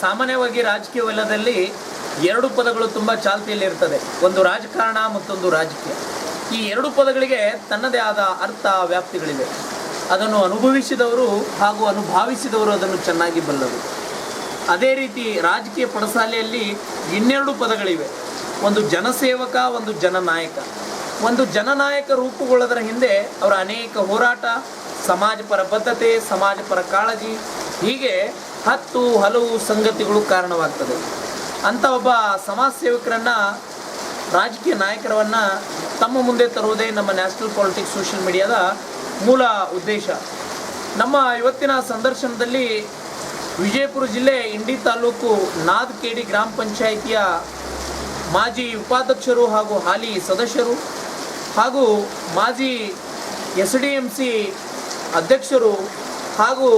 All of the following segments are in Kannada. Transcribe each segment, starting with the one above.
ಸಾಮಾನ್ಯವಾಗಿ ರಾಜಕೀಯ ವಲಯದಲ್ಲಿ ಎರಡು ಪದಗಳು ತುಂಬ ಚಾಲ್ತಿಯಲ್ಲಿ ಇರ್ತದೆ. ಒಂದು ರಾಜಕಾರಣ ಮತ್ತೊಂದು ರಾಜಕೀಯ. ಈ ಎರಡು ಪದಗಳಿಗೆ ತನ್ನದೇ ಆದ ಅರ್ಥ ವ್ಯಾಪ್ತಿಗಳಿವೆ. ಅದನ್ನು ಅನುಭವಿಸಿದವರು ಹಾಗೂ ಅನುಭಾವಿಸಿದವರು ಅದನ್ನು ಚೆನ್ನಾಗಿ ಬಲ್ಲರು. ಅದೇ ರೀತಿ ರಾಜಕೀಯ ಪಡಸಾಲೆಯಲ್ಲಿ ಇನ್ನೆರಡು ಪದಗಳಿವೆ. ಒಂದು ಜನಸೇವಕ, ಒಂದು ಜನನಾಯಕ. ಒಂದು ಜನನಾಯಕ ರೂಪುಗೊಳ್ಳೋದರ ಹಿಂದೆ ಅವರ ಅನೇಕ ಹೋರಾಟ, ಸಮಾಜಪರ ಬದ್ಧತೆ, ಸಮಾಜಪರ ಕಾಳಜಿ, ಹೀಗೆ ಹತ್ತು ಹಲವು ಸಂಗತಿಗಳು ಕಾರಣವಾಗ್ತದೆ. ಅಂತ ಒಬ್ಬ ಸಮಾಜ ಸೇವಕರನ್ನ, ರಾಜಕೀಯ ನಾಯಕರನ್ನ ತಮ್ಮ ಮುಂದೆ ತರುವುದೇ ನಮ್ಮ ನ್ಯಾಷನಲ್ ಪಾಲಿಟಿಕ್ಸ್ ಸೋಷಿಯಲ್ ಮೀಡಿಯಾದ ಮೂಲ ಉದ್ದೇಶ. ನಮ್ಮ ಇವತ್ತಿನ ಸಂದರ್ಶನದಲ್ಲಿ ವಿಜಯಪುರ ಜಿಲ್ಲೆ ಇಂಡಿ ತಾಲೂಕು ನಾದ್ಕೇಡಿ ಗ್ರಾಮ ಪಂಚಾಯಿತಿಯ ಮಾಜಿ ಉಪಾಧ್ಯಕ್ಷರು ಹಾಗೂ ಹಾಲಿ ಸದಸ್ಯರು ಹಾಗೂ ಮಾಜಿ ಎಸ್ ಡಿ ಎಂ ಸಿ ಅಧ್ಯಕ್ಷರು ಹಾಗೂ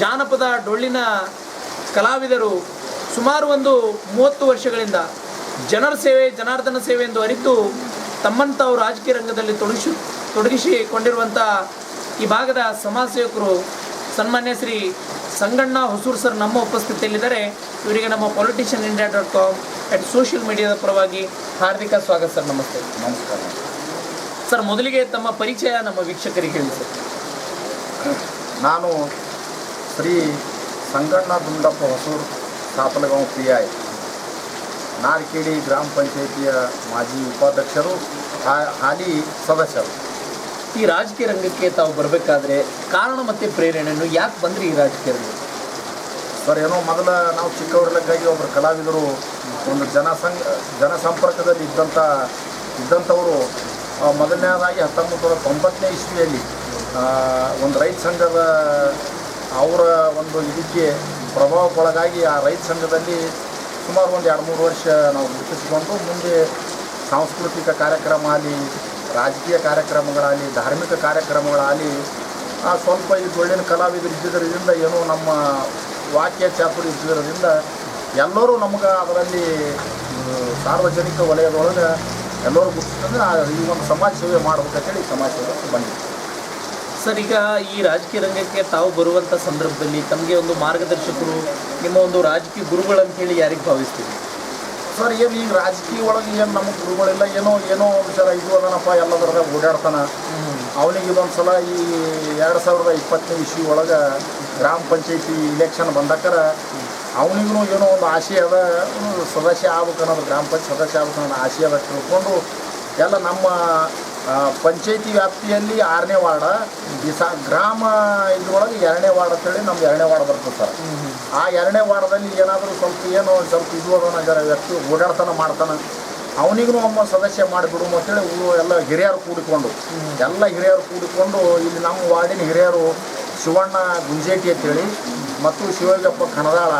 ಜಾನಪದ ಡೊಳ್ಳಿನ ಕಲಾವಿದರು ಸುಮಾರು ಒಂದು ಮೂವತ್ತು ವರ್ಷಗಳಿಂದ ಜನರ ಸೇವೆ ಜನಾರ್ದನ ಸೇವೆ ಎಂದು ಅರಿತು ತಮ್ಮನ್ನು ತಾವು ರಾಜಕೀಯ ರಂಗದಲ್ಲಿ ತೊಡಗಿಸಿ ತೊಡಗಿಸಿಕೊಂಡಿರುವಂಥ ಈ ಭಾಗದ ಸಮಾಜ ಸೇವಕರು ಸನ್ಮಾನ್ಯ ಶ್ರೀ ಸಂಗಣ್ಣ ಹೊಸೂರು ಸರ್ ನಮ್ಮ ಉಪಸ್ಥಿತಿಯಲ್ಲಿದ್ದಾರೆ. ಇವರಿಗೆ ನಮ್ಮ politician India dot com at social ಮೀಡಿಯಾದ ಪರವಾಗಿ ಹಾರ್ದಿಕ ಸ್ವಾಗತ ಸರ್ ನಮಸ್ತೆ. ನಮಸ್ಕಾರ. ಸರ್ ಮೊದಲಿಗೆ ತಮ್ಮ ಪರಿಚಯ ನಮ್ಮ ವೀಕ್ಷಕರಿಗೆ ಹೇಳಿ ಸರ್. ನಾನು ಶ್ರೀ ಸಂಗಣ್ಣ ದುಂಡಪ್ಪ ಹೊಸೂರು ಸಾಪಲಗಾಂವ್ ಪಿ ಐ ನಾರ್ಕೇಡಿ ಗ್ರಾಮ ಪಂಚಾಯಿತಿಯ ಮಾಜಿ ಉಪಾಧ್ಯಕ್ಷರು ಹಾಲಿ ಸದಸ್ಯರು. ಈ ರಾಜಕೀಯ ರಂಗಕ್ಕೆ ತಾವು ಬರಬೇಕಾದ್ರೆ ಕಾರಣ ಮತ್ತು ಪ್ರೇರಣೆಯನ್ನು ಯಾಕೆ ಬಂದ್ರಿ ಈ ರಾಜಕೀಯ ರಂಗಕ್ಕೆ? ಸರ್ ಏನೋ ಮೊದಲ ನಾವು ಚಿಕ್ಕವರಲಕ್ಕಾಗಿ ಒಬ್ಬರು ಕಲಾವಿದರು ಒಂದು ಜನಸಂಘ ಜನಸಂಪರ್ಕದಲ್ಲಿ ಇದ್ದಂಥ ಇದ್ದಂಥವರು ಮೊದಲನೇದಾಗಿ ಹತ್ತೊಂಬತ್ತು ನೂರ ತೊಂಬತ್ತನೇ ಇಸ್ವಿಯಲ್ಲಿ ಒಂದು ರೈತ ಸಂಘದ ಅವರ ಒಂದು ಇದಕ್ಕೆ ಪ್ರಭಾವಕ್ಕೊಳಗಾಗಿ ಆ ರೈತ ಸಂಘದಲ್ಲಿ ಸುಮಾರು ಒಂದು ಎರಡು ಮೂರು ವರ್ಷ ನಾವು ಗುರುತಿಸಿಕೊಂಡು ಮುಂದೆ ಸಾಂಸ್ಕೃತಿಕ ಕಾರ್ಯಕ್ರಮ ಆಗಲಿ ರಾಜಕೀಯ ಕಾರ್ಯಕ್ರಮಗಳಾಗಲಿ, ಧಾರ್ಮಿಕ ಕಾರ್ಯಕ್ರಮಗಳಾಗಲಿ ಸ್ವಲ್ಪ ಈ ಒಳ್ಳೆಯ ಕಲಾವಿದರು ಇದ್ದಿದ್ದರಿಂದ, ಏನೋ ನಮ್ಮ ವಾಕ್ಯ ಚಾತುರ್ಯ ಇದ್ದಿದ್ದರಿಂದ ಎಲ್ಲರೂ ನಮ್ಗೆ ಅದರಲ್ಲಿ ಸಾರ್ವಜನಿಕ ವಲಯದೊಳಗೆ ಎಲ್ಲರೂ ಗುರುತಿಸಿದ್ರೆ ಈ ಒಂದು ಸಮಾಜ ಸೇವೆ ಮಾಡ್ಬೇಕಂತೇಳಿ ಸಮಾಜ ಸೇವೆ ಬಂದಿದೆ ಸರ್ ಈ ರಾಜಕೀಯ ರಂಗಕ್ಕೆ ತಾವು ಬರುವಂಥ ಸಂದರ್ಭದಲ್ಲಿ ತಮಗೆ ಒಂದು ಮಾರ್ಗದರ್ಶಕರು, ನಿಮ್ಮ ಒಂದು ರಾಜಕೀಯ ಗುರುಗಳಂತ ಹೇಳಿ ಯಾರಿಗೆ ಭಾವಿಸ್ತೀವಿ ಸರ್, ಏನು ಈಗ ರಾಜಕೀಯ ಒಳಗೆ ಏನು ನಮಗೆ ಗುರುಗಳಿಲ್ಲ, ಏನೋ ಏನೋ ವಿಚಾರ ಇದು ಅದನಪ್ಪ ಎಲ್ಲದರ ಓಡಾಡ್ತಾನ. ಅವನಿಗೆ ಇದೊಂದು ಸಲ ಈ ಎರಡು ಸಾವಿರದ ಇಪ್ಪತ್ತನೇ ಇಸ್ವಿ ಒಳಗೆ ಗ್ರಾಮ ಪಂಚಾಯತಿ ಇಲೆಕ್ಷನ್ ಬಂದಕ್ಕರ ಅವನಿಗೂ ಏನೋ ಒಂದು ಆಸೆ ಅದ, ಸದಸ್ಯ ಆಗ್ಬೇಕು ಅನ್ನೋದು, ಗ್ರಾಮ ಪಂಚಾಯತ್ ಸದಸ್ಯ ಆಗ್ಬೇಕು ಅನ್ನೋ ಆಸೆ ಅದ ತಿಳ್ಕೊಂಡು ಎಲ್ಲ ನಮ್ಮ ಪಂಚಾಯತಿ ವ್ಯಾಪ್ತಿಯಲ್ಲಿ ಆರನೇ ವಾರ್ಡ. ಈ ಸ ಗ್ರಾಮ ಇದ್ರೊಳಗೆ ಎರಡನೇ ವಾರ್ಡ್ ಅಂತೇಳಿ ನಮ್ಗೆ ಎರಡನೇ ವಾರ್ಡ್ ಬರ್ತದೆ ಸರ್. ಆ ಎರಡನೇ ವಾರದಲ್ಲಿ ಏನಾದರೂ ಸ್ವಲ್ಪ ಏನೋ ಸ್ವಲ್ಪ ಇದು ಅದನ್ನು ಜರ ವ್ಯಕ್ತಿ ಓಡಾಡ್ತಾನ ಮಾಡ್ತಾನೆ. ಅವನಿಗೂ ಒಮ್ಮ ಸದಸ್ಯ ಮಾಡಿಬಿಡು ಅಂತೇಳಿ ಎಲ್ಲ ಹಿರಿಯರು ಕೂಡಿಕೊಂಡು ಎಲ್ಲ ಹಿರಿಯರು ಕೂಡಿಕೊಂಡು ಇಲ್ಲಿ ನಮ್ಮ ವಾರ್ಡಿನ ಹಿರಿಯರು ಶಿವಣ್ಣ ಗುಂಜೇಟಿ ಅಂತೇಳಿ ಮತ್ತು ಶಿವಲಿಂಗಪ್ಪ ಕಣದಾಳ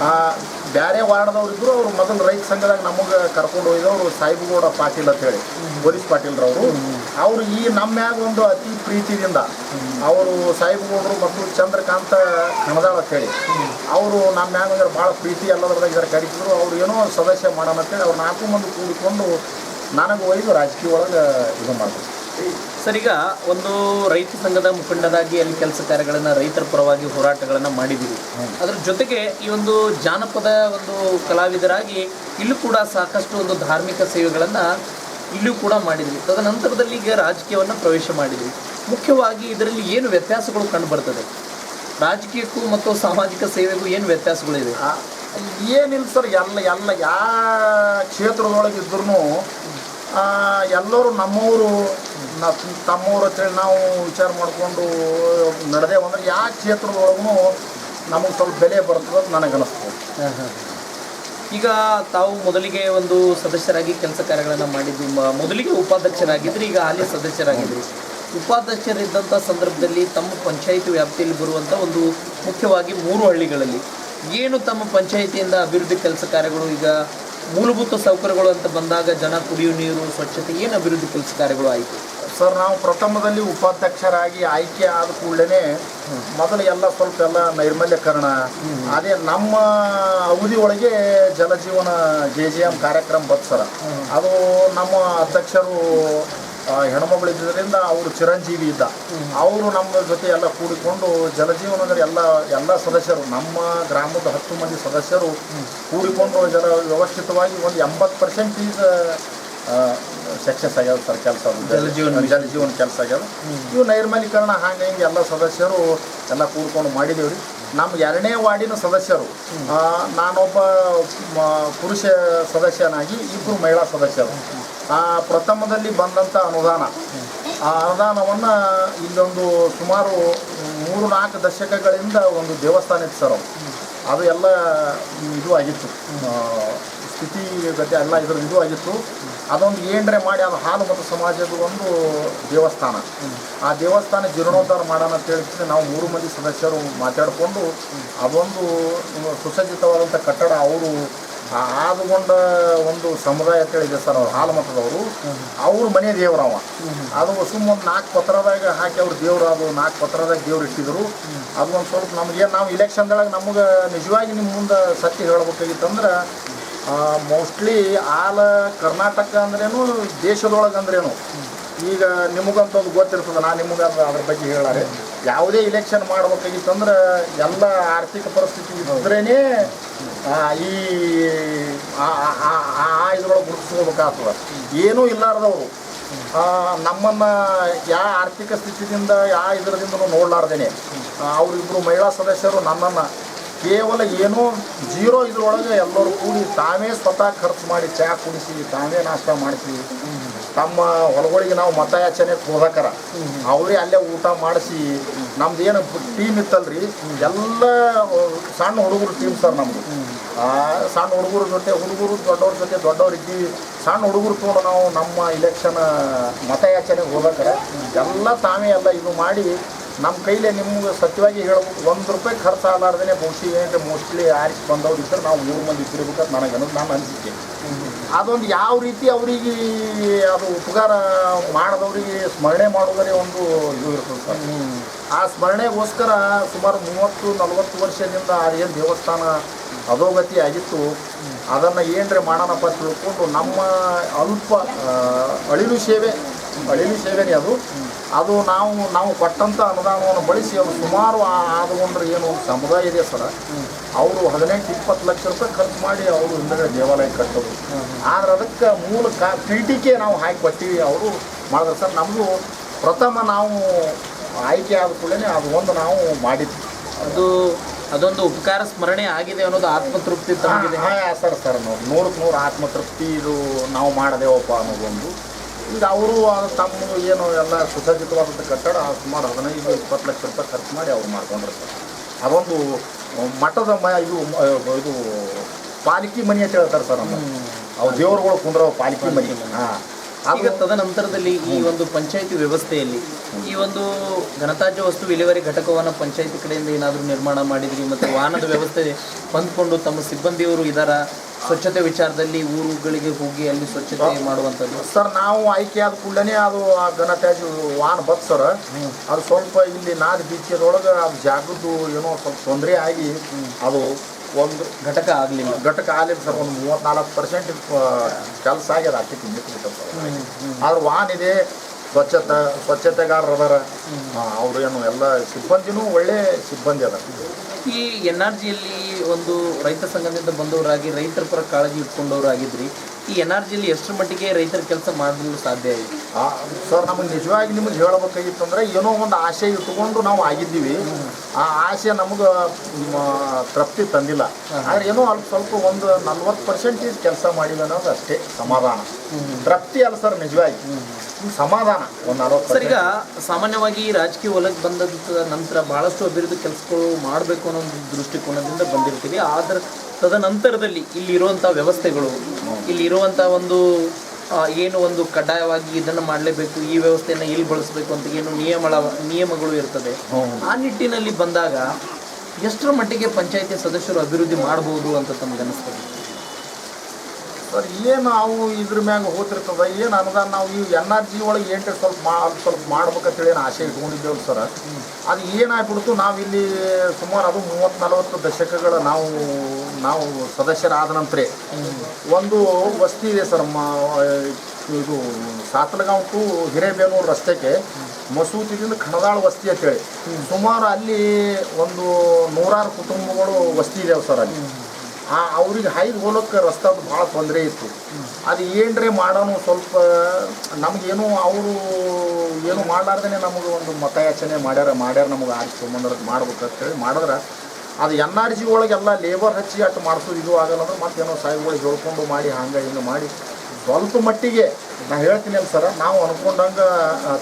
ಆ, ವಾರ್ಡ್ದವ್ರು ಇದ್ರು ಅವ್ರು ಮೊದಲು ರೈತ ಸಂಘದಾಗ ನಮಗೆ ಕರ್ಕೊಂಡು ಹೋಗಿದವರು ಸಾಹಿಬ್ಗೌಡ ಪಾಟೀಲ್ ಅಂತ ಹೇಳಿ ಪೊಲೀಸ್ ಪಾಟೀಲ್ರವರು. ಅವರು ಈ ನಮ್ಮ ಮ್ಯಾಗ ಒಂದು ಅತಿ ಪ್ರೀತಿಯಿಂದ ಅವರು ಸಾಹಿಬ್ಗೌಡರು ಮತ್ತು ಚಂದ್ರಕಾಂತ ಕಣದಾಳ ಅಂತೇಳಿ ಅವರು ನಮ್ಮ ಮ್ಯಾಗ ಅಂದ್ರೆ ಭಾಳ ಪ್ರೀತಿ ಎಲ್ಲದ್ರದಾಗ ಇದಾರೆ ಕರೀತಿದ್ರು. ಅವ್ರು ಏನೋ ಸದಸ್ಯ ಮಾಡೋಣ ಅಂತೇಳಿ ಅವ್ರು ನಾಲ್ಕು ಮಂದಿ ಕೂಡಿಕೊಂಡು ನನಗೆ ಒಯ್ದು ರಾಜಕೀಯ ಒಳಗೆ ಇದು ಮಾಡಿದ್ರು ಸರ್ ಈಗ ಒಂದು ರೈತ ಸಂಘದ ಮುಖಂಡರಾಗಿ ಅಲ್ಲಿ ಕೆಲಸ ಕಾರ್ಯಗಳನ್ನು ರೈತರ ಪರವಾಗಿ ಹೋರಾಟಗಳನ್ನು ಮಾಡಿದ್ದೀವಿ. ಅದರ ಜೊತೆಗೆ ಈ ಒಂದು ಜಾನಪದ ಒಂದು ಕಲಾವಿದರಾಗಿ ಇಲ್ಲೂ ಕೂಡ ಸಾಕಷ್ಟು ಒಂದು ಧಾರ್ಮಿಕ ಸೇವೆಗಳನ್ನು ಇಲ್ಲೂ ಕೂಡ ಮಾಡಿದ್ವಿ. ತದನಂತರದಲ್ಲಿ ಈಗ ರಾಜಕೀಯವನ್ನು ಪ್ರವೇಶ ಮಾಡಿದ್ವಿ. ಮುಖ್ಯವಾಗಿ ಇದರಲ್ಲಿ ಏನು ವ್ಯತ್ಯಾಸಗಳು ಕಂಡುಬರ್ತದೆ? ರಾಜಕೀಯಕ್ಕೂ ಮತ್ತು ಸಾಮಾಜಿಕ ಸೇವೆಗೂ ಏನು ವ್ಯತ್ಯಾಸಗಳಿವೆ ಏನಿಲ್ಲ ಸರ್ ಎಲ್ಲ ಎಲ್ಲ ಯಾವ ಕ್ಷೇತ್ರದೊಳಗೆ ಇದ್ರೂ ಎಲ್ಲರೂ ನಮ್ಮವರು ನ ತಮ್ಮವ್ರ ಅಂತೇಳಿ ನಾವು ವಿಚಾರ ಮಾಡಿಕೊಂಡು ನಡೆದೇವು ಅಂದ್ರೆ ಯಾವ ಕ್ಷೇತ್ರದೊಳಗೂ ನಮಗೆ ಸ್ವಲ್ಪ ಬೆಲೆ ಬರ್ತದೆ ಅಂತ ನನಗೆ ಅನಿಸ್ತದೆ. ಈಗ ತಾವು ಮೊದಲಿಗೆ ಒಂದು ಸದಸ್ಯರಾಗಿ ಕೆಲಸ ಕಾರ್ಯಗಳನ್ನು ಮಾಡಿದ್ದು ಮೊದಲಿಗೆ ಉಪಾಧ್ಯಕ್ಷರಾಗಿದ್ರಿ, ಈಗ ಹಾಲಿ ಸದಸ್ಯರಾಗಿದ್ದರು ಉಪಾಧ್ಯಕ್ಷರಿದ್ದಂಥ ಸಂದರ್ಭದಲ್ಲಿ ತಮ್ಮ ಪಂಚಾಯಿತಿ ವ್ಯಾಪ್ತಿಯಲ್ಲಿ ಬರುವಂಥ ಒಂದು ಮುಖ್ಯವಾಗಿ ಮೂರು ಹಳ್ಳಿಗಳಲ್ಲಿ ಏನು ತಮ್ಮ ಪಂಚಾಯಿತಿಯಿಂದ ಅಭಿವೃದ್ಧಿ ಕೆಲಸ ಕಾರ್ಯಗಳು, ಈಗ ಮೂಲಭೂತ ಸೌಕರ್ಯಗಳು ಅಂತ ಬಂದಾಗ ಜನ ಕುಡಿಯುವ ನೀರು, ಸ್ವಚ್ಛತೆ, ಏನು ಅಭಿವೃದ್ಧಿ ಕೆಲಸ ಕಾರ್ಯಗಳು ಆಯಿತು? ಸರ್, ನಾವು ಪ್ರಥಮದಲ್ಲಿ ಉಪಾಧ್ಯಕ್ಷರಾಗಿ ಆಯ್ಕೆ ಆದ ಕೂಡಲೇ ಮೊದಲು ಎಲ್ಲ ಸ್ವಲ್ಪ ಎಲ್ಲ ನೈರ್ಮಲ್ಯಕರಣ. ಅದೇ ನಮ್ಮ ಅವಧಿ ಒಳಗೆ ಜಲಜೀವನ ಜೆ ಜಿ ಎಂ ಕಾರ್ಯಕ್ರಮ ಬಂತು ಸರ್. ಅದು ನಮ್ಮ ಅಧ್ಯಕ್ಷರು ಹೆಣ್ಮಗಳಿದ್ದರಿಂದ ಅವರು ಚಿರಂಜೀವಿ ಇದ್ದ. ಅವರು ನಮ್ಮ ಜೊತೆ ಎಲ್ಲ ಕೂಡಿಕೊಂಡು ಜಲಜೀವನದಲ್ಲಿ ಎಲ್ಲ ಎಲ್ಲ ಸದಸ್ಯರು, ನಮ್ಮ ಗ್ರಾಮದ ಹತ್ತು ಮಂದಿ ಸದಸ್ಯರು ಕೂಡಿಕೊಂಡು ಜಲ ವ್ಯವಸ್ಥಿತವಾಗಿ ಒಂದು ಎಂಬತ್ತು ಪರ್ಸೆಂಟ್ ಈಗ ಸಕ್ಸಸ್ ಆಗ್ಯಾವ ಸರ್ ಕೆಲಸ ಜೀವನ ಜಲಜೀವನ ಕೆಲಸ ಆಗ್ಯಾವ ಇವು ನೈರ್ಮಲೀಕರಣ ಹಾಗೆ ಹಿಂಗೆ ಎಲ್ಲ ಸದಸ್ಯರು ಎಲ್ಲ ಕೂರ್ಕೊಂಡು ಮಾಡಿದೇವೆ ರೀ. ನಮ್ಮ ಎರಡನೇ ವಾರ್ಡಿನ ಸದಸ್ಯರು ನಾನೊಬ್ಬ ಪುರುಷ ಸದಸ್ಯನಾಗಿ ಇಬ್ಬರು ಮಹಿಳಾ ಸದಸ್ಯರು. ಆ, ಪ್ರಥಮದಲ್ಲಿ ಬಂದಂಥ ಅನುದಾನ. ಆ ಅನುದಾನವನ್ನು ಇಲ್ಲೊಂದು ಸುಮಾರು ಮೂರು ನಾಲ್ಕು ದಶಕಗಳಿಂದ ಒಂದು ದೇವಸ್ಥಾನ ಇತ್ತು ಸರ್. ಅದು. ಎಲ್ಲ ಇದು ಆಗಿತ್ತು. ಆ, ಸ್ಥಿತಿಗತಿ ಎಲ್ಲ ಇದ್ರ ಇದು ಆಗಿತ್ತು. ಅದೊಂದು ಏನರೆ ಮಾಡಿ ಅದು ಹಾಲು ಮತ್ತು ಸಮಾಜದ ಒಂದು ದೇವಸ್ಥಾನ. ಆ ದೇವಸ್ಥಾನ ಜೀರ್ಣೋದ್ಧಾರ ಮಾಡೋಣ ಅಂತ ಹೇಳಿದ್ರೆ ನಾವು ಮೂರು ಮಂದಿ ಸದಸ್ಯರು ಮಾತಾಡಿಕೊಂಡು ಅದೊಂದು ಸುಸಜ್ಜಿತವಾದಂಥ ಕಟ್ಟಡ ಅವರು ಆದುಕೊಂಡ ಒಂದು ಸಮುದಾಯ ಹೇಳಿದೆ ಸರ್ ಅವ್ರು ಹಾಲು ಮತದವರು ಅವ್ರ ಮನೆ ದೇವ್ರವ ಅದು ಸುಮ್ಮ ಒಂದು ನಾಲ್ಕು ಪತ್ರದಾಗ ಹಾಕಿ ಅವ್ರು ದೇವ್ರು ಅದು ನಾಲ್ಕು ಪತ್ರದಾಗ ದೇವ್ರು ಇಟ್ಟಿದ್ರು. ಅದು ಸ್ವಲ್ಪ ನಮಗೆ ನಾವು ಇಲೆಕ್ಷನ್ದೊಳಗೆ ನಮಗೆ ನಿಜವಾಗಿ ನಿಮ್ಮ ಮುಂದೆ ಸತ್ಯ ಹೇಳ್ಬೇಕಾಗಿತ್ತಂದ್ರೆ ಮೋಸ್ಟ್ಲಿ ಆಲ ಕರ್ನಾಟಕ ಅಂದ್ರೇನು, ದೇಶದೊಳಗೆ ಅಂದ್ರೇನು. ಈಗ ನಿಮಗಂತ ಒಂದು ಗೊತ್ತಿರ್ತದೆ, ನಾನು ನಿಮಗೆ ಅದ್ರ ಬಗ್ಗೆ ಹೇಳಾರೆ. ಯಾವುದೇ ಇಲೆಕ್ಷನ್ ಮಾಡ್ಬೇಕಾಗಿತ್ತಂದ್ರೆ ಎಲ್ಲ ಆರ್ಥಿಕ ಪರಿಸ್ಥಿತಿ ಇದ್ರೇ ಈ, ಆ ಇದ್ರೊಳಗೆ ಗುರುತಿಸ್ಕೋಬೇಕಾಗ್ತದೆ. ಏನೂ ಇಲ್ಲಾರ್ದವರು. ನಮ್ಮನ್ನು ಯಾವ ಆರ್ಥಿಕ ಸ್ಥಿತಿಯಿಂದ ಯಾವ ಇದರದಿಂದ ನೋಡ್ಲಾರ್ದೇನೆ. ಅವರಿಬ್ಬರು ಮಹಿಳಾ ಸದಸ್ಯರು ನನ್ನನ್ನು ಕೇವಲ ಏನೋ ಜೀರೋ ಇದ್ರೊಳಗೆ ಎಲ್ಲರೂ ಕೂಡಿ ತಾವೇ ಸ್ವತಃ ಖರ್ಚು ಮಾಡಿ ಚಹಾ ಕುಡಿಸಿ ತಾವೇ ನಾಷ್ಟ ಮಾಡಿಸಿ ತಮ್ಮ ಹೊಲಗಳಿಗೆ ನಾವು ಮತಯಾಚನೆ ಹೋದಕರ ಅವರೇ ಅಲ್ಲೇ ಊಟ ಮಾಡಿಸಿ ನಮ್ದು ಏನು ಟೀಮ್ ಇತ್ತಲ್ರಿ? ಎಲ್ಲ ಸಣ್ಣ ಹುಡುಗರು ಟೀಮ್ ಸರ್ ನಮ್ದು. ಸಣ್ಣ ಹುಡುಗರ ಜೊತೆ, ಹುಡುಗರು ದೊಡ್ಡವ್ರ ಜೊತೆ ದೊಡ್ಡವ್ರು ಇದ್ದೀವಿ. ಸಣ್ಣ ಹುಡುಗರು ತೋಡ ನಾವು ನಮ್ಮ ಇಲೆಕ್ಷನ್ ಮತಯಾಚನೆಗೆ ಹೋದಕರ ಎಲ್ಲ ತಾವೇ ಎಲ್ಲ ಇದು ಮಾಡಿ ನಮ್ಮ ಕೈಲೇ ನಿಮ್ಗೆ ಸತ್ಯವಾಗಿ ಹೇಳ್ಬೇಕು ಒಂದು ರೂಪಾಯಿ ಖರ್ಚು ಆಗಲಾರ್ದೇ ಬಹುಶಃ ಏನಂದರೆ ಮೋಸ್ಟ್ಲಿ ಆರಿಸ್ ಬಂದವ್ರು ಇದ್ದರೆ ನಾವು ಮೂರು ಮಂದಿ ತಿರ್ಬೇಕಂತ ನನಗೆ ಅನ್ನೋದು ನಾನು ಅನಿಸಿಕೆ. ಅದೊಂದು ಯಾವ ರೀತಿ ಅವರಿಗೆ ಅದು ಉಪಕಾರ ಮಾಡಿದವ್ರಿಗೆ ಸ್ಮರಣೆ ಮಾಡೋದರೆ ಒಂದು ಇದು ಇರ್ತದೆ ಆ ಸ್ಮರಣೆಗೋಸ್ಕರ ಸುಮಾರು ಮೂವತ್ತು, ನಲವತ್ತು ವರ್ಷದಿಂದ ಅದೇನು ದೇವಸ್ಥಾನ ಅಧೋಗತಿ ಆಗಿತ್ತು, ಅದನ್ನು ಏನರೆ ಮಾಡೋಣಪ್ಪ ತಿಳ್ಕೊಂಡು ನಮ್ಮ ಅಲ್ಪ ಅಳಿಲು ಸೇವೆ, ಅಳಿಲು ಸೇವೆನೇ ಅದು. ಅದು ನಾವು ನಾವು ಕೊಟ್ಟಂಥ ಅನುದಾನವನ್ನು ಬಳಸಿ ಅದು ಸುಮಾರು ಆ- ಆದುಕೊಂಡ್ರೆ ಏನು ಒಂದು ಸಮುದಾಯ ಇದೆ ಸರ. ಅವರು ಹದಿನೆಂಟು ಇಪ್ಪತ್ತು ಲಕ್ಷ ರೂಪಾಯಿ ಖರ್ಚು ಮಾಡಿ ಅವರು ಹಿಂದಗಡೆ ದೇವಾಲಯ ಕಟ್ಟೋದು. ಆದ್ರೆ ಅದಕ್ಕೆ ಮೂಲ ಕಾ ಪೀಠಿಕೆ ನಾವು ಹಾಕಿ ಕೊಟ್ಟಿವಿ ಅವರು ಮಾಡಿದ್ರೆ ಸರ್. ನಮ್ಮದು ಪ್ರಥಮ ನಾವು ಆಯ್ಕೆ ಆದ ಕೂಡಲೇ ಅದು ಒಂದು ನಾವು ಮಾಡಿದ್ವಿ. ಅದು ಅದೊಂದು ಉಪಕಾರ ಸ್ಮರಣೆ ಆಗಿದೆ ಅನ್ನೋದು ಆತ್ಮತೃಪ್ತಿ ತಮಗಿದೆ. ಹಾಂ ಸರ್ ಸರ್ ನೋಡಿ ನೂರಕ್ಕೆ ನೂರು ಆತ್ಮತೃಪ್ತಿ ಇದು ನಾವು ಮಾಡದೇವಪ್ಪ ಅನ್ನೋದೊಂದು ಈಗ ಅವರು ತಮ್ಮ ಏನು ಎಲ್ಲ ಸುಸಜ್ಜಿತವಾದಂಥ ಕಟ್ಟಡ ಸುಮಾರು ಹದಿನೈದು ಇಪ್ಪತ್ತು ಲಕ್ಷ ರೂಪಾಯಿ ಖರ್ಚು ಮಾಡಿ ಅವ್ರು ಮಾಡ್ಕೊಂಡಿರ್ತಾರೆ ಅದೊಂದು ಮಠದ ಮ ಇದು ಇದು ಪಾಲಿಕೆ ಮನೆ ಅಂತ ಹೇಳ್ತಾರೆ ಸರ್ ನಮ್ಮ ಅವು ದೇವರುಗಳು ಕುಂದ್ರವ ಪಾಲಿಕೆ ಮನೆ. ಹಾಂ. ಈಗ ತದನಂತರದಲ್ಲಿ ಈ ಒಂದು ಪಂಚಾಯತಿ ವ್ಯವಸ್ಥೆಯಲ್ಲಿ ಈ ಒಂದು ಘನತಾಜ್ಯ ವಸ್ತು ವಿಲೇವಾರಿ ಘಟಕವನ್ನು ಪಂಚಾಯತಿ ಕಡೆಯಿಂದ ಏನಾದರೂ ನಿರ್ಮಾಣ ಮಾಡಿದ್ರಿ ಮತ್ತು ವಾಹನದ ವ್ಯವಸ್ಥೆ ಹೊಂದ್ಕೊಂಡು ತಮ್ಮ ಸಿಬ್ಬಂದಿಯವರು ಇದರ? ಸ್ವಚ್ಛತೆ ವಿಚಾರದಲ್ಲಿ ಊರುಗಳಿಗೆ ಹೋಗಿ ಅಲ್ಲಿ ಸ್ವಚ್ಛತೆ ಮಾಡುವಂಥದ್ದು. ಸರ್ ನಾವು ಆಯ್ಕೆ ಆದ ಕೂಡಲೇ ಅದು ಆ ಘನತ್ಯಾಜ್ಯ ವಾಹನ ಬತ್ ಸರ್. ಅದು ಸ್ವಲ್ಪ ಇಲ್ಲಿ ನಾದ್ ಬೀಚದೊಳಗೆ ಅದು ಜಾಗದ್ದು ಏನೋ ಸ್ವಲ್ಪ ತೊಂದರೆ ಆಗಿ ಅದು ಒಂದು ಘಟಕ ಆಗಲಿಲ್ಲ. ಘಟಕ ಆಗಲಿಲ್ಲ ಸರ್. ಒಂದು ಮೂವತ್ತ್ನಾಲ್ಕು ಪರ್ಸೆಂಟ್ ಕೆಲಸ ಆಗ್ಯದ ಸರ್. ಆದ್ರೆ ವಾಹನ ಇದೆ ಸ್ವಚ್ಛತೆ ಸ್ವಚ್ಛತೆಗಾರರು ಅದಾರ. ಅವರು ಏನು ಎಲ್ಲ ಸಿಬ್ಬಂದಿನೂ ಒಳ್ಳೆ ಸಿಬ್ಬಂದಿ ಅದ ಈ ಎನ್ ಆರ್ ಜಿಯಲ್ಲಿ ಒಂದು ರೈತ ಸಂಘದಿಂದ ಬಂದವರಾಗಿ ರೈತರ ಪರ ಕಾಳಜಿ ಇಟ್ಕೊಂಡವರಾಗಿದ್ರಿ. ಈ ಎನ್ ಆರ್ ಜಿಯಲ್ಲಿ ಎಷ್ಟರ ಮಟ್ಟಿಗೆ ರೈತರ ಕೆಲಸ ಮಾಡಲು ಸಾಧ್ಯ ಇದೆ? ಆ, ಸರ್ ನಮಗೆ ನಿಜವಾಗಿ ನಿಮಗೆ ಹೇಳಬೇಕಾಗಿತ್ತು ಅಂದರೆ ಏನೋ ಒಂದು ಆಸೆ ಇಟ್ಕೊಂಡು ನಾವು ಆಗಿದ್ದೀವಿ. ಆ ಆಸೆ ನಮಗೆ ತೃಪ್ತಿ ತಂದಿಲ್ಲ. ಆದರೆ ಏನೋ ಅಲ್ಪ ಸ್ವಲ್ಪ ಒಂದು ನಲ್ವತ್ತು ಪರ್ಸೆಂಟೇಜ್ ಕೆಲಸ ಮಾಡಿಲ್ಲ ಅನ್ನೋದು ಅಷ್ಟೇ ಸಮಾಧಾನ. ತೃಪ್ತಿ ಅಲ್ಲ ಸರ್ ನಿಜವಾಗಿ. ಸಮಾಧಾನ ಒಂದು ನಲ್ವತ್ತು ಸರ್ ಈಗ ಸಾಮಾನ್ಯವಾಗಿ ರಾಜಕೀಯ ವಲಯಕ್ಕೆ ಬಂದ ನಂತರ ಬಹಳಷ್ಟು ಅಭಿವೃದ್ಧಿ ಕೆಲಸಗಳು ಮಾಡಬೇಕು ಅನ್ನೋ ಒಂದು ದೃಷ್ಟಿಕೋನದಿಂದ ಬಂದಿರ್ತೀವಿ. ಆದ್ರೆ ತದನಂತರದಲ್ಲಿ ಇಲ್ಲಿರುವಂಥ ವ್ಯವಸ್ಥೆಗಳು ಇಲ್ಲಿರುವಂಥ ಒಂದು ಏನು ಒಂದು ಕಡ್ಡಾಯವಾಗಿ ಇದನ್ನು ಮಾಡಲೇಬೇಕು ಈ ವ್ಯವಸ್ಥೆಯನ್ನು ಇಲ್ಲಿ ಬಳಸಬೇಕು ಅಂತ ಏನು ನಿಯಮಗಳ ನಿಯಮಗಳು ಇರ್ತದೆ. ಆ ನಿಟ್ಟಿನಲ್ಲಿ ಬಂದಾಗ ಎಷ್ಟರ ಮಟ್ಟಿಗೆ ಪಂಚಾಯತಿ ಸದಸ್ಯರು ಅಭಿವೃದ್ಧಿ ಮಾಡಬಹುದು ಅಂತ ತಮಗೆ ಅನಿಸ್ತದೆ? ಸರ್ ಏನು ಅವು ಇದ್ರ ಮ್ಯಾಗ ಹೋತಿರ್ತದ? ಏನು ಅನುದಾನ ನಾವು ಈ ಎನ್ ಆರ್ ಜಿ ಒಳಗೆ ಏನು ಸ್ವಲ್ಪ ಮಾ ಅದು ಸ್ವಲ್ಪ ಮಾಡ್ಬೇಕಂತೇಳಿ ಏನು ಆಸೆ ಇಟ್ಕೊಂಡಿದ್ದೇವೆ ಸರ್. ಅದು ಏನಾಗ್ಬಿಡ್ತು, ನಾವು ಇಲ್ಲಿ ಸುಮಾರು ಅದು ಮೂವತ್ತು ನಲವತ್ತು ದಶಕಗಳ ನಾವು ನಾವು ಸದಸ್ಯರಾದ ನಂತರ ಒಂದು ವಸ್ತಿ ಇದೆ ಸರ್, ಮ ಇದು ಸಾತಲಗಾಂವ್ ಟು ಹಿರೇಬೇನೂರು ರಸ್ತೆಗೆ ಮಸೂತಿದಿಂದ ಕಣದಾಳ ವಸ್ತಿ ಅಂತೇಳಿ. ಸುಮಾರು ಅಲ್ಲಿ ಒಂದು ನೂರಾರು ಕುಟುಂಬಗಳು ವಸ್ತಿ ಇದಾವೆ ಸರ್ ಅಲ್ಲಿ. ಆ ಅವ್ರಿಗೆ ಹೈದು ಹೋಲಕ್ಕೆ ರಸ್ತಾದ ಭಾಳ ತೊಂದರೆ ಇತ್ತು. ಅದು ಏನ್ರೆ ಮಾಡೋನು ಸ್ವಲ್ಪ ನಮಗೇನು ಅವರು ಏನು ಮಾಡಲಾರ್ದೇ ನಮಗೆ ಒಂದು ಮತಯಾಚನೆ ಮಾಡ್ಯಾರ ಮಾಡ್ಯಾರ ನಮಗೆ ಆಗಿ ಅಂತ ಮಾಡ್ಬೇಕಂತೇಳಿ ಮಾಡಿದ್ರೆ. ಅದು ಎನ್ ಆರ್ ಜಿ ಒಳಗೆಲ್ಲ ಲೇಬರ್ ಹಚ್ಚಿ ಅಟ್ಟು ಮಾಡಿಸೋದು ಇದು ಆಗಲ್ಲ ಅಂದ್ರೆ ಮತ್ತೇನೋ ಸಾಹಿಬಗಳಿಗೆ ಹೇಳ್ಕೊಂಡು ಮಾಡಿ, ಹಂಗೆ ಹಿಂಗೆ ಮಾಡಿ. ಸ್ವಲ್ಪ ಮಟ್ಟಿಗೆ ನಾನು ಹೇಳ್ತೀನಿ ಅಲ್ಲ ಸರ, ನಾವು ಅನ್ಕೊಂಡಂಗೆ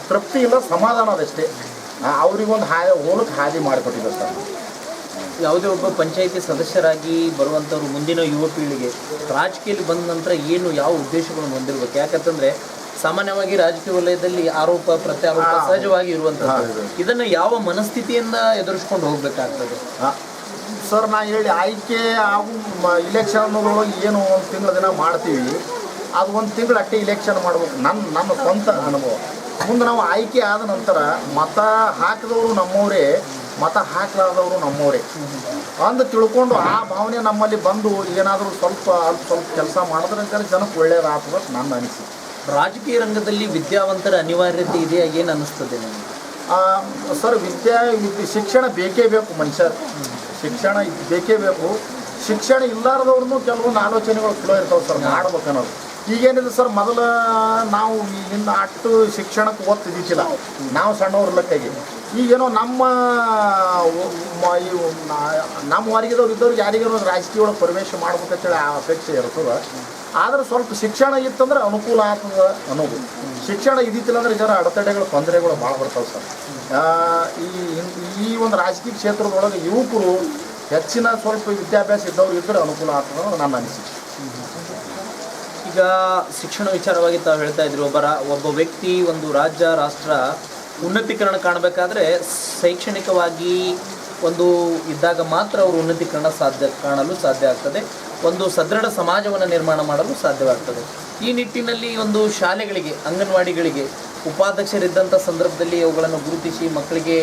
ತೃಪ್ತಿ ಇಲ್ಲ, ಸಮಾಧಾನ ಅದಷ್ಟೇ ಅವ್ರಿಗೊಂದು ಹಾ ಹೋಲಕ್ಕೆ ಹಾದಿ ಮಾಡಿಕೊಟ್ಟಿದ್ದೆ ಸರ್. ಯಾವುದೇ ಒಬ್ಬ ಪಂಚಾಯಿತಿ ಸದಸ್ಯರಾಗಿ ಬರುವಂಥವ್ರು ಮುಂದಿನ ಯುವ ಪೀಳಿಗೆ ರಾಜಕೀಯದಲ್ಲಿ ಬಂದ ನಂತರ ಏನು ಯಾವ ಉದ್ದೇಶಗಳನ್ನು ಹೊಂದಿರಬೇಕು? ಯಾಕಂತಂದರೆ ಸಾಮಾನ್ಯವಾಗಿ ರಾಜಕೀಯ ವಲಯದಲ್ಲಿ ಆರೋಪ ಪ್ರತ್ಯಾರೋಪ. ಸಹಜವಾಗಿ ಇರುವಂಥದ್ದು. ಇದನ್ನು ಯಾವ ಮನಸ್ಥಿತಿಯಿಂದ ಎದುರಿಸ್ಕೊಂಡು ಹೋಗ್ಬೇಕಾಗ್ತದೆ? ಸರ್ ನಾ ಹೇಳಿ ಆಯ್ಕೆ ಹಾಗೂ ಇಲೆಕ್ಷನ್ ಅನ್ನೋದ್ರೊಳಗೆ ಏನು ಒಂದು ತಿಂಗಳ ದಿನ ಮಾಡ್ತೀವಿ. ಅದು ಒಂದು ತಿಂಗಳು ಅಟ್ಟೆ ಇಲೆಕ್ಷನ್ ಮಾಡ್ಬೇಕು. ನನ್ನ ನನ್ನ ಸ್ವಂತ ಅನುಭವ. ಮುಂದೆ ನಾವು ಆಯ್ಕೆ ಆದ ನಂತರ ಮತ ಹಾಕಿದವರು ನಮ್ಮವರೇ ಮತ ಹಾಕಲಾರ್ದವರು ನಮ್ಮವರೇ. ಅಂದು ತಿಳ್ಕೊಂಡು ಆ ಭಾವನೆ ನಮ್ಮಲ್ಲಿ ಬಂದು ಏನಾದರೂ ಸ್ವಲ್ಪ ಅಲ್ಪ ಸ್ವಲ್ಪ ಕೆಲಸ ಮಾಡಿದ್ರೆ ಜನಕ್ಕೆ ಒಳ್ಳೇದಾಗ್ತದೆ ಅಂತ ನನ್ನ ಅನಿಸಿಕೆ. ರಾಜಕೀಯ ರಂಗದಲ್ಲಿ ವಿದ್ಯಾವಂತರ ಅನಿವಾರ್ಯತೆ ಇದೆಯಾ? ಏನು ಅನ್ನಿಸ್ತದೆ ನಿಮಗೆ? ಸರ್ ವಿದ್ಯಾ ವಿದ್ಯೆ ಶಿಕ್ಷಣ ಬೇಕೇ ಬೇಕು ಮನುಷ್ಯ. ಶಿಕ್ಷಣ ಬೇಕೇ ಬೇಕು. ಶಿಕ್ಷಣ ಇಲ್ಲಾರದವ್ರನ್ನೂ ಕೆಲವೊಂದು ಆಲೋಚನೆಗಳು ಕೂಡ ಇರ್ತಾವೆ ಸರ್ ಮಾಡ್ಬೇಕು ಅನ್ನೋದು. ಈಗೇನಿದೆ ಸರ್ ಮೊದಲ ನಾವು ಇನ್ನು ಅಷ್ಟು ಶಿಕ್ಷಣಕ್ಕೆ ಓದ್ತಿದ್ದಿಲ್ಲ ನಾವು ಸಣ್ಣವ್ರ ಲೆಕ್ಕಾಗಿ. ಈಗೇನೋ ನಮ್ಮ ನಮ್ಮ ವರ್ಗದವ್ರು ಇದ್ದವ್ರಿಗೆ ಯಾರಿಗೇನೋ ರಾಜಕೀಯ ಒಳಗೆ ಪ್ರವೇಶ ಮಾಡ್ಬೇಕಂತೇಳಿ ಆ ಅಪೇಕ್ಷೆ ಇರ್ತದೆ. ಆದ್ರೆ ಸ್ವಲ್ಪ ಶಿಕ್ಷಣ ಇತ್ತಂದ್ರೆ ಅನುಕೂಲ ಆಗ್ತದೆ ಅನ್ನೋದು. ಶಿಕ್ಷಣ ಇದ್ದಿತ್ತಿಲ್ಲ ಅಂದ್ರೆ ಜನ ಅಡೆತಡೆಗಳು, ತೊಂದರೆಗಳು ಭಾಳ ಬರ್ತಾವೆ ಸರ್. ಈ ಈ ಒಂದು ರಾಜಕೀಯ ಕ್ಷೇತ್ರದೊಳಗೆ ಯುವಕರು ಹೆಚ್ಚಿನ ಸ್ವಲ್ಪ ವಿದ್ಯಾಭ್ಯಾಸ ಇದ್ದವ್ರು ಇದ್ದರೆ ಅನುಕೂಲ ಆಗ್ತದೆ ನನ್ನ ಅನಿಸಿಕೆ. ಈಗ ಶಿಕ್ಷಣ ವಿಚಾರವಾಗಿ ತಾವು ಹೇಳ್ತಾ ಇದ್ರು, ಒಬ್ಬರ ಒಬ್ಬ ವ್ಯಕ್ತಿ ಒಂದು ರಾಜ್ಯ, ರಾಷ್ಟ್ರ ಉನ್ನತೀಕರಣ ಕಾಣಬೇಕಾದ್ರೆ ಶೈಕ್ಷಣಿಕವಾಗಿ ಒಂದು ಇದ್ದಾಗ ಮಾತ್ರ ಅವರು ಉನ್ನತೀಕರಣ ಸಾಧ್ಯ ಕಾಣಲು ಸಾಧ್ಯ ಆಗ್ತದೆ. ಒಂದು ಸದೃಢ ಸಮಾಜವನ್ನು ನಿರ್ಮಾಣ ಮಾಡಲು ಸಾಧ್ಯವಾಗ್ತದೆ. ಈ ನಿಟ್ಟಿನಲ್ಲಿ ಒಂದು ಶಾಲೆಗಳಿಗೆ, ಅಂಗನವಾಡಿಗಳಿಗೆ ಉಪಾಧ್ಯಕ್ಷರಿದ್ದಂಥ ಸಂದರ್ಭದಲ್ಲಿ ಅವುಗಳನ್ನು ಗುರುತಿಸಿ ಮಕ್ಕಳಿಗೆ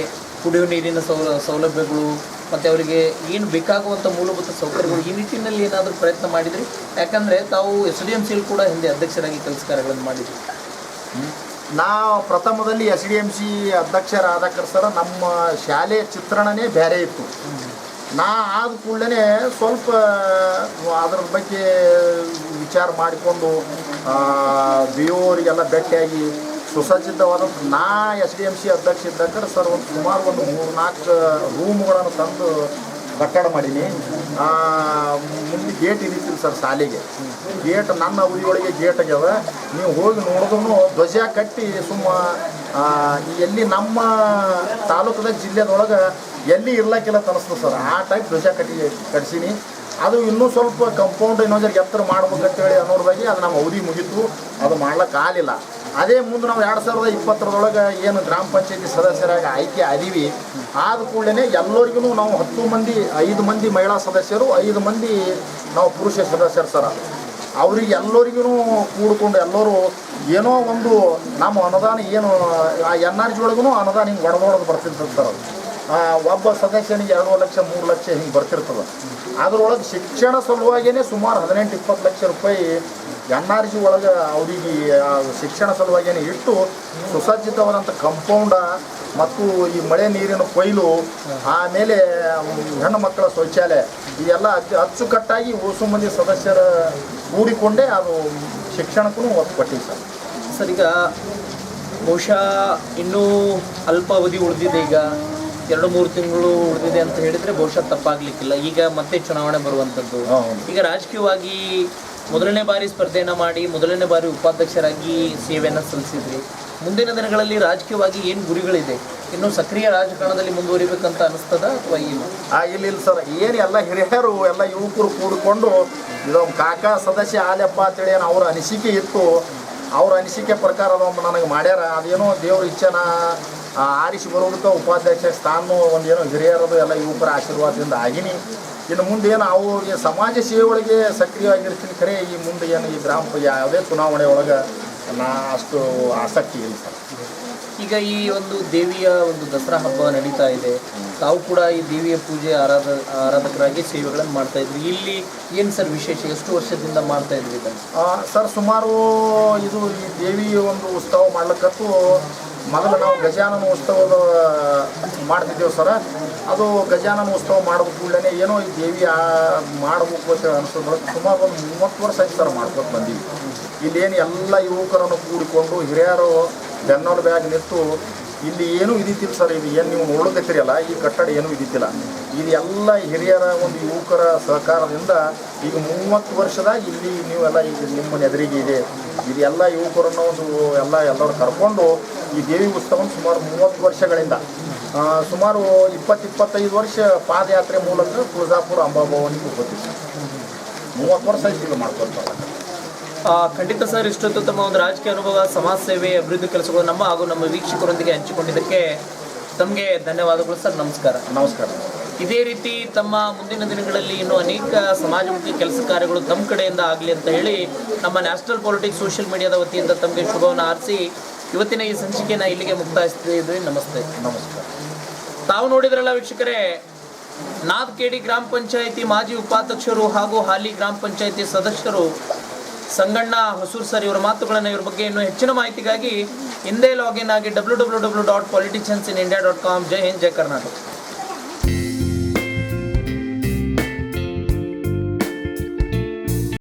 ಕುಡಿಯುವ ನೀರಿನ ಸೌಲ ಸೌಲಭ್ಯಗಳು ಮತ್ತು ಅವರಿಗೆ ಏನು ಬೇಕಾಗುವಂಥ ಮೂಲಭೂತ ಸೌಕರ್ಯಗಳು ಈ ನಿಟ್ಟಿನಲ್ಲಿ ಏನಾದರೂ ಪ್ರಯತ್ನ ಮಾಡಿದ್ರಿ? ಯಾಕಂದರೆ ತಾವು ಎಸ್ ಡಿ ಎಂ ಸಿಲ್ ಕೂಡ ಹಿಂದೆ ಅಧ್ಯಕ್ಷರಾಗಿ ಕೆಲಸ ಕಾರ್ಯಗಳನ್ನು ಮಾಡಿದ್ರಿ ನಾ ಪ್ರಥಮದಲ್ಲಿ ಎಸ್ ಡಿ ಎಂ ಸಿ ಅಧ್ಯಕ್ಷರಾದ ಸರ ನಮ್ಮ ಶಾಲೆಯ ಚಿತ್ರಣನೇ ಬೇರೆ ಇತ್ತು. ನಾ ಆದ ಕೂಡಲೇ ಸ್ವಲ್ಪ, ಅದ್ರ ಬಗ್ಗೆ ವಿಚಾರ ಮಾಡಿಕೊಂಡು ಬಿ ಭೇಟಿಯಾಗಿ ಸುಸಜ್ಜಿತವಾದಂಥ ನಾ ಎಸ್ ಡಿ ಎಂ ಸಿ ಅಧ್ಯಕ್ಷ ಇದ್ದಾಗ ಸರ್ ಒಂದು ಸುಮಾರು ಒಂದು ಮೂರು ನಾಲ್ಕು ರೂಮ್ಗಳನ್ನು ತಂದು ಕಟ್ಟಡ ಮಾಡೀನಿ. ಮುಂದೆ ಗೇಟ್ ಇಳಿತೀವಿ ಸರ್ ಸಾಲಿಗೆ ಗೇಟ್ ನನ್ನ ಅವಧಿಯೊಳಗೆ ಗೇಟ್ ಆಗ್ಯಾವ. ನೀವು ಹೋಗಿ ನೋಡಿದ್ರು ಧ್ವಜ ಕಟ್ಟಿ ಸುಮ್ಮ ಎಲ್ಲಿ ನಮ್ಮ ತಾಲೂಕದ ಜಿಲ್ಲೆದೊಳಗೆ ಎಲ್ಲಿ ಇರ್ಲಕ್ಕಿಲ್ಲ ತನಿಸ್ತದೆ ಸರ್. ಆ ಟೈಪ್ ಧ್ವಜ ಕಟ್ಟಿ, ಕಟ್ಸೀನಿ. ಅದು ಇನ್ನೂ ಸ್ವಲ್ಪ ಕಂಪೌಂಡ್ ಇನ್ನೊಂದು ಎತ್ತರ ಮಾಡ್ಬೇಕಂತೇಳಿ ಅನ್ನೋದಾಗಿ ಅದು ನಮ್ಮ ಅವಧಿ ಮುಗೀತು. ಅದು ಮಾಡ್ಲಿಕ್ಕೆ ಆಗಲಿಲ್ಲ ಅದೇ ಮುಂದೆ ನಾವು ಎರಡು ಸಾವಿರದ ಇಪ್ಪತ್ತರದೊಳಗೆ ಏನು ಗ್ರಾಮ ಪಂಚಾಯತಿ ಸದಸ್ಯರಾಗಿ ಆಯ್ಕೆ ಅದೀವಿ ಆದ ಕೂಡಲೇ ಎಲ್ಲರಿಗೂ ನಾವು ಹತ್ತು ಮಂದಿ, ಐದು ಮಂದಿ ಮಹಿಳಾ ಸದಸ್ಯರು, ಐದು ಮಂದಿ ನಾವು ಪುರುಷ ಸದಸ್ಯರು ಸರ. ಅವ್ರಿಗೆ ಎಲ್ಲರಿಗೂ ಕೂಡಿಕೊಂಡು ಎಲ್ಲರೂ ಏನೋ ಒಂದು ನಮ್ಮ ಅನುದಾನ ಏನು, ಆ ಎನ್ ಆರ್ ಜಿ ಒಳಗೂ ಅನುದಾನ ಹಿಂಗೆ ಒಡದೊಡದು ಬರ್ತಿರ್ತದೆ ಸರ್ ಒಬ್ಬ ಸದಸ್ಯನಿಗೆ ಎರಡು ಲಕ್ಷ, ಮೂರು ಲಕ್ಷ ಹಿಂಗೆ ಬರ್ತಿರ್ತದೆ. ಅದರೊಳಗೆ ಶಿಕ್ಷಣ ಸಲುವಾಗಿಯೇ ಸುಮಾರು ಹದಿನೆಂಟು, ಇಪ್ಪತ್ತು ಲಕ್ಷ ರೂಪಾಯಿ ಎನ್ ಆರ್ ಜಿ ಒಳಗೆ ಅವರಿಗೆ ಶಿಕ್ಷಣ ಸಲುವಾಗಿ ಇಟ್ಟು ಸುಸಜ್ಜಿತವಾದಂಥ ಕಂಪೌಂಡ ಮತ್ತು ಈ ಮಳೆ ನೀರಿನ ಕೊಯ್ಲು ಆಮೇಲೆ ಹೆಣ್ಣು ಮಕ್ಕಳ ಶೌಚಾಲಯ ಇದೆಲ್ಲ ಅಚ್ಚು ಅಚ್ಚುಕಟ್ಟಾಗಿ ಓಸು ಮಂದಿ ಸದಸ್ಯರ ಕೂಡಿಕೊಂಡೇ ಅದು ಶಿಕ್ಷಣಕ್ಕೂ ಒತ್ತು ಕೊಟ್ಟಿದೆ ಸರ್. ಸರ್ ಈಗ ಬಹುಶಃ ಇನ್ನೂ ಅಲ್ಪಾವಧಿ ಉಳಿದಿದೆ ಈಗ. ಎರಡು ಮೂರು ತಿಂಗಳು ಉಳಿದಿದೆ ಅಂತ ಹೇಳಿದರೆ ಬಹುಶಃ ತಪ್ಪಾಗಲಿಕ್ಕಿಲ್ಲ. ಈಗ ಮತ್ತೆ ಚುನಾವಣೆ ಬರುವಂಥದ್ದು. ಈಗ ರಾಜಕೀಯವಾಗಿ ಮೊದಲನೇ ಬಾರಿ ಸ್ಪರ್ಧೆಯನ್ನು ಮಾಡಿ ಮೊದಲನೇ ಬಾರಿ ಉಪಾಧ್ಯಕ್ಷರಾಗಿ ಸೇವೆಯನ್ನು ಸಲ್ಲಿಸಿದ್ರಿ. ಮುಂದಿನ ದಿನಗಳಲ್ಲಿ ರಾಜಕೀಯವಾಗಿ ಏನು ಗುರಿಗಳಿದೆ? ಇನ್ನು ಸಕ್ರಿಯ ರಾಜಕಾರಣದಲ್ಲಿ ಮುಂದುವರಿಬೇಕಂತ ಅನಿಸ್ತದ ಅಥವಾ ಇಲ್ಲ ಆ ಇಲ್ಲ ಇಲ್ಲ ಸರ್. ಏನು ಎಲ್ಲ ಹಿರಿಯರು, ಎಲ್ಲ ಯುವಕರು ಕೂಡಿಕೊಂಡು ಇದೊಂದು ಕಾಕಾ ಸದಸ್ಯ ಆಲೆಪ್ಪ ಅಂತೇಳಿ ಏನು ಅವ್ರ ಅನಿಸಿಕೆ ಇತ್ತು. ಅವ್ರ ಅನಿಸಿಕೆ ಪ್ರಕಾರ ಅದೊಂದು ನನಗೆ ಮಾಡ್ಯಾರ. ಅದೇನೋ ದೇವ್ರ ಇಚ್ಛೆನ ಆರಿಸಿ ಬರೋದಕ್ಕೆ ಉಪಾಧ್ಯಕ್ಷ ಸ್ಥಾನ ಒಂದು ಏನೋ ಹಿರಿಯರದು ಎಲ್ಲ ಯುವಕರ ಆಶೀರ್ವಾದದಿಂದ ಆಗಿನಿ. ಇನ್ನು ಮುಂದೆ ಏನು ಅವ್ರಿಗೆ ಸಮಾಜ ಸೇವೆ ಒಳಗೆ ಸಕ್ರಿಯವಾಗಿರ್ತೀನಿ ಖರೆ ಈ ಮುಂದೆ ಏನು ಈ ಗ್ರಾಮ ಯಾವುದೇ ಚುನಾವಣೆ ಒಳಗೆ ನಾ ಅಷ್ಟು ಆಸಕ್ತಿ ಇಲ್ಲ ಸರ್. ಈಗ ಈ ಒಂದು ದೇವಿಯ ಒಂದು ದಸರಾ ಹಬ್ಬ ನಡೀತಾ ಇದೆ. ತಾವು ಕೂಡ ಈ ದೇವಿಯ ಪೂಜೆ ಆರಾಧ ಆರಾಧಕರಾಗಿ ಸೇವೆಗಳನ್ನು ಮಾಡ್ತಾ ಇದ್ರಿ. ಇಲ್ಲಿ ಏನು ಸರ್ ವಿಶೇಷ? ಎಷ್ಟು ವರ್ಷದಿಂದ ಮಾಡ್ತಾ ಇದನ್ನು? ಸರ್ ಸುಮಾರು ಇದು ಈ ದೇವಿ ಒಂದು ಉತ್ಸವ ಮಾಡ್ಲಿಕ್ಕತ್ತು ಮೊದಲು ನಾವು ಗಜಾನನ ಉತ್ಸವದ ಮಾಡ್ತಿದ್ದೇವೆ ಸರ. ಅದು ಗಜಾನನ ಉತ್ಸವ ಮಾಡಬೇಕು ಕೂಡಲೇ ಏನೋ ಈ ದೇವಿ ಮಾಡಬೇಕು ಅಂತ ಅನಿಸಿದ್ರು ಸುಮಾರು ಒಂದು ಮೂವತ್ತು ವರ್ಷ ಆಯ್ತು ಸರ್ ಮಾಡ್ಕೊತ ಬಂದೀವಿ ಇಲ್ಲೇನು ಎಲ್ಲ ಯುವಕರನ್ನು ಕೂಡಿಕೊಂಡು ಹಿರಿಯರು ಬೆನ್ನೋಲ್ ಬ್ಯಾಗ್ ನಿಂತು ಇಲ್ಲಿ ಏನೂ ಇದಿತ್ತಿಲ್ಲ ಸರ್ ಇದು ಏನು ನೀವು ನೋಡಕತ್ತೀರಲ್ಲ ಈ ಕಟ್ಟಡ ಏನೂ ಇದಿತ್ತಿಲ್ಲ ಇದು ಎಲ್ಲ ಹಿರಿಯರ ಒಂದು ಯುವಕರ ಸಹಕಾರದಿಂದ ಈಗ ಮೂವತ್ತು ವರ್ಷದಾಗ ಇಲ್ಲಿ ನೀವೆಲ್ಲ ಈಗ ನಿಮ್ಮ ನೆದರಿಗೆ ಇದೆ. ಇದು ಎಲ್ಲ ಯುವಕರನ್ನು ಒಂದು ಎಲ್ಲ ಎಲ್ಲರೂ ಕರ್ಕೊಂಡು ಈ ದೇವಿ ಉತ್ಸವ ಸುಮಾರು ಮೂವತ್ತು ವರ್ಷಗಳಿಂದ ಸುಮಾರು ಇಪ್ಪತ್ತು ಇಪ್ಪತ್ತೈದು ವರ್ಷ ಪಾದಯಾತ್ರೆ ಮೂಲಕ ತುಳಜಾಪುರ ಅಂಬಾಭವನಿಗೆ ಹೋಗ್ತೀವಿ ಮೂವತ್ತು ವರ್ಷ ಇದು ಮಾಡ್ಕೊಳ್ತಾರೆ ಖಂಡಿತ ಸರ್ ಇಷ್ಟೊತ್ತು ತಮ್ಮ ಒಂದು ರಾಜಕೀಯ ಅನುಭವ ಸಮಾಜ ಸೇವೆ ಅಭಿವೃದ್ಧಿ ಕೆಲಸಗಳು ನಮ್ಮ ಹಾಗೂ ನಮ್ಮ ವೀಕ್ಷಕರೊಂದಿಗೆ ಹಂಚಿಕೊಂಡಿದ್ದಕ್ಕೆ ತಮಗೆ ಧನ್ಯವಾದಗಳು ಸರ್ ನಮಸ್ಕಾರ. ನಮಸ್ಕಾರ. ಇದೇ ರೀತಿ ತಮ್ಮ ಮುಂದಿನ ದಿನಗಳಲ್ಲಿ ಇನ್ನೂ ಅನೇಕ ಸಮಾಜಮುಖಿ ಕೆಲಸ ಕಾರ್ಯಗಳು ತಮ್ಮ ಕಡೆಯಿಂದ ಆಗಲಿ ಅಂತ ಹೇಳಿ ನಮ್ಮ ನ್ಯಾಷನಲ್ ಪಾಲಿಟಿಕ್ಸ್ ಸೋಷಿಯಲ್ ಮೀಡಿಯಾದ ವತಿಯಿಂದ ತಮಗೆ ಶುಭವನ್ನು ಆರಿಸಿ ಇವತ್ತಿನ ಈ ಸಂಚಿಕೆಯನ್ನು ಇಲ್ಲಿಗೆ ಮುಕ್ತಾಯಿಸ್ತಿದ್ವಿ ನಮಸ್ತೆ. ನಮಸ್ಕಾರ. ತಾವು ನೋಡಿದ್ರಲ್ಲ ವೀಕ್ಷಕರೇ ನಾದ್ ಕೆಡಿ ಗ್ರಾಮ ಪಂಚಾಯಿತಿ ಮಾಜಿ ಉಪಾಧ್ಯಕ್ಷರು ಹಾಗೂ ಹಾಲಿ ಗ್ರಾಮ ಪಂಚಾಯಿತಿ ಸದಸ್ಯರು ಸಂಗಣ್ಣ ಹೊಸೂರ್ ಸರ್ ಇವರ ಮಾತುಗಳನ್ನು ಇವ್ರ ಬಗ್ಗೆ ಇನ್ನೂ ಹೆಚ್ಚಿನ ಮಾಹಿತಿಗಾಗಿ ಹಿಂದೆ ಲಾಗಿನ್ ಆಗಿ W W W dot politicians in India dot com ಜೈ ಹಿಂದ್, ಜೈ ಕರ್ನಾಟಕ.